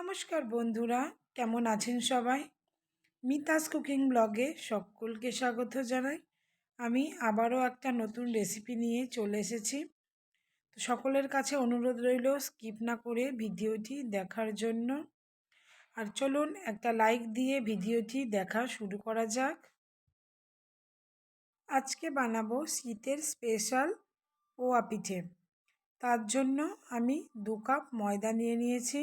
নমস্কার বন্ধুরা, কেমন আছেন সবাই? মিতাস কুকিং ব্লগে সকলকে স্বাগত জানাই। আমি আবারও একটা নতুন রেসিপি নিয়ে চলে এসেছি। তো সকলের কাছে অনুরোধ রইল, স্কিপ না করে ভিডিওটি দেখার জন্য। আর চলুন একটা লাইক দিয়ে ভিডিওটি দেখা শুরু করা যাক। আজকে বানাবো শীতের স্পেশাল পোয়া পিঠে। তার জন্য আমি দু কাপ ময়দা নিয়ে নিয়েছি।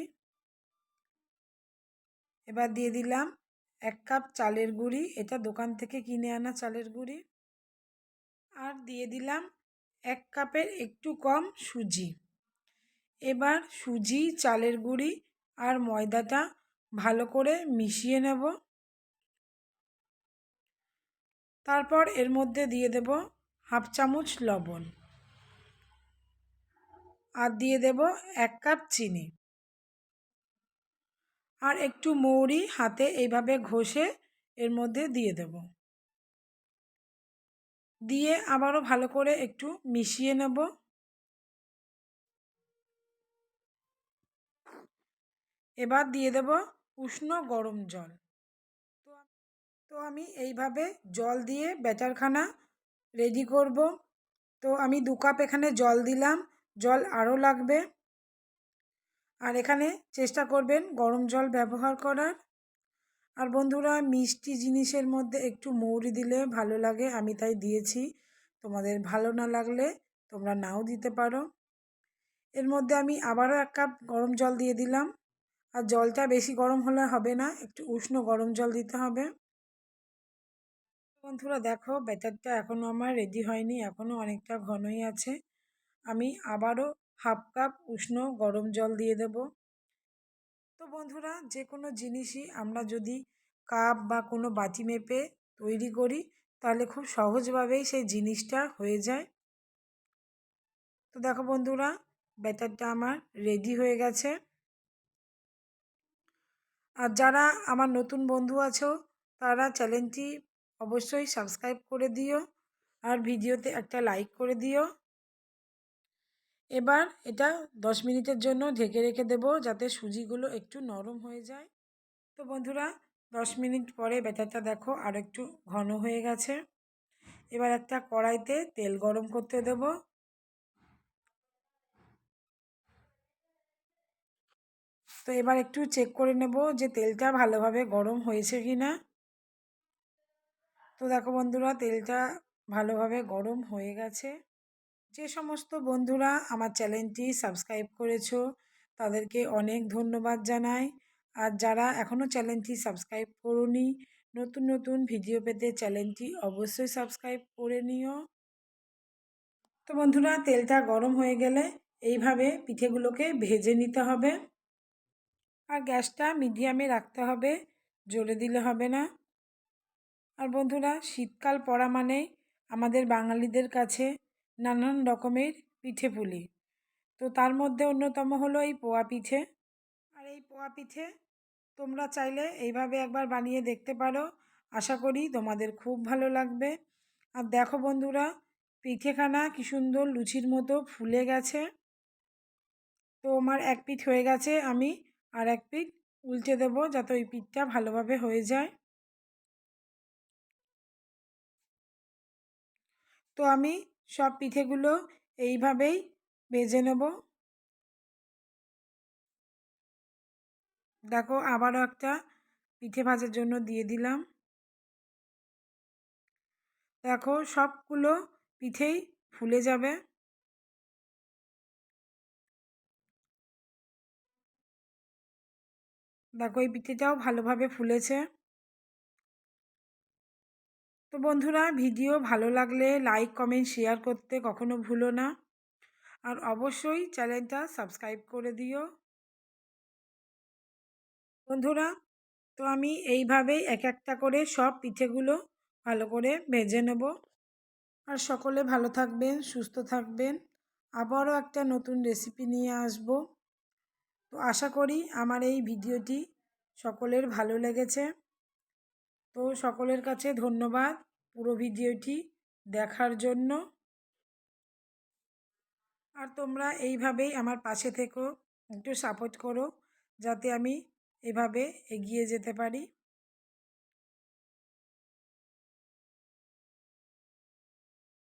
এবার দিয়ে দিলাম এক কাপ চালের গুঁড়ি। এটা দোকান থেকে কিনে আনা চালের গুঁড়ি। আর দিয়ে দিলাম এক কাপের একটু কম সুজি। এবার সুজি, চালের গুঁড়ি আর ময়দাটা ভালো করে মিশিয়ে নেব। তারপর এর মধ্যে দিয়ে দেব হাফ চামচ লবণ। আর দিয়ে দেব এক কাপ চিনি। আর একটু মৌরি হাতে এইভাবে ঘষে এর মধ্যে দিয়ে দেব। দিয়ে আবারও ভালো করে একটু মিশিয়ে নেব। এবার দিয়ে দেব উষ্ণ গরম জল। তো তো আমি এইভাবে জল দিয়ে ব্যাটারখানা রেডি করব। তো আমি দু কাপ এখানে জল দিলাম। জল আরও লাগবে। আর এখানে চেষ্টা করবেন গরম জল ব্যবহার করার। আর বন্ধুরা, মিষ্টি জিনিসের মধ্যে একটু মৌরি দিলে ভালো লাগে, আমি তাই দিয়েছি। তোমাদের ভালো না লাগলে তোমরা নাও দিতে পারো। এর মধ্যে আমি আবারও এক কাপ গরম জল দিয়ে দিলাম। আর জলটা বেশি গরম হলে হবে না, একটু উষ্ণ গরম জল দিতে হবে। বন্ধুরা, দেখো, ব্যাটারটা এখনও আমার রেডি হয়নি এখনও অনেকটা ঘনই আছে। আমি আবারও হাফ কাপ উষ্ণ গরম জল দিয়ে দেব। তো বন্ধুরা যে কোনো জিনিসই আমরা যদি কাপ বা কোনো বাটি মেপে তৈরি করি, তাহলে খুব সহজভাবেই সেই জিনিসটা হয়ে যায়। তো দেখো বন্ধুরা, ব্যাটারটা আমার রেডি হয়ে গেছে। আর যারা আমার নতুন বন্ধু আছো, তারা চ্যানেলটি অবশ্যই সাবস্ক্রাইব করে দিও। আর ভিডিওতে একটা লাইক করে দিও। এবার এটা দশ মিনিটের জন্য ঢেকে রেখে দেব যাতে সুজিগুলো একটু নরম হয়ে যায়। তো বন্ধুরা, দশ মিনিট পরে ব্যাটারটা দেখো আর একটু ঘন হয়ে গেছে। এবার একটা কড়াইতে তেল গরম করতে দেব। তো এবার একটু চেক করে নেব যে তেলটা ভালোভাবে গরম হয়েছে কি না তো দেখো বন্ধুরা, তেলটা ভালোভাবে গরম হয়ে গেছে। যে সমস্ত বন্ধুরা আমার চ্যানেলটি সাবস্ক্রাইব করেছ, তাদেরকে অনেক ধন্যবাদ জানাই। আর যারা এখনও চ্যানেলটি সাবস্ক্রাইব করুনি, নতুন নতুন ভিডিও পেতে চ্যানেলটি অবশ্যই সাবস্ক্রাইব করে নিও। তো বন্ধুরা, তেলটা গরম হয়ে গেলে এইভাবে পিঠেগুলোকে ভেজে নিতে হবে। আর গ্যাসটা মিডিয়ামে রাখতে হবে জ্বলে দিলে হবে না। আর বন্ধুরা, শীতকাল পড়া মানেই আমাদের বাঙালিদের কাছে নানান রকমের পিঠে পুলি। তো তার মধ্যে অন্যতম হলো এই পোয়া পিঠে। আর এই পোয়া পিঠে তোমরা চাইলে এইভাবে একবার বানিয়ে দেখতে পারো। আশা করি তোমাদের খুব ভালো লাগবে। আর দেখো বন্ধুরা, পিঠেখানা কি সুন্দর লুচির মতো ফুলে গেছে। তো আমার এক পিঠ হয়ে গেছে, আমি আর এক পিঠ উল্টে দেবো যাতে ওই পিঠটা ভালোভাবে হয়ে যায়। তো আমি সব পিঠেগুলো এইভাবেই ভেজে নেব। দেখো, আবারও একটা পিঠে ভাজার জন্য দিয়ে দিলাম। দেখো, সবগুলো পিঠেই ফুলে যাবে। দেখো, এই পিঠেটাও ভালোভাবে ফুলেছে। তো বন্ধুরা, ভিডিও ভালো লাগলে লাইক কমেন্ট শেয়ার করতে কখনো ভুলো না। আর অবশ্যই চ্যানেলটা সাবস্ক্রাইব করে দিও। বন্ধুরা, তো আমি এইভাবেই এক একটা করে সব পিঠেগুলো ভালো করে ভেজে নেব। আর সকলে ভালো থাকবেন, সুস্থ থাকবেন। আবারও একটা নতুন রেসিপি নিয়ে আসব। তো আশা করি আমার এই ভিডিওটি সকলের ভালো লেগেছে। তো সকলের কাছে ধন্যবাদ পুরো ভিডিওটি দেখার জন্য। আর তোমরা এইভাবেই আমার পাশে থেকো, একটু সাপোর্ট করো, যাতে আমি এভাবে এগিয়ে যেতে পারি।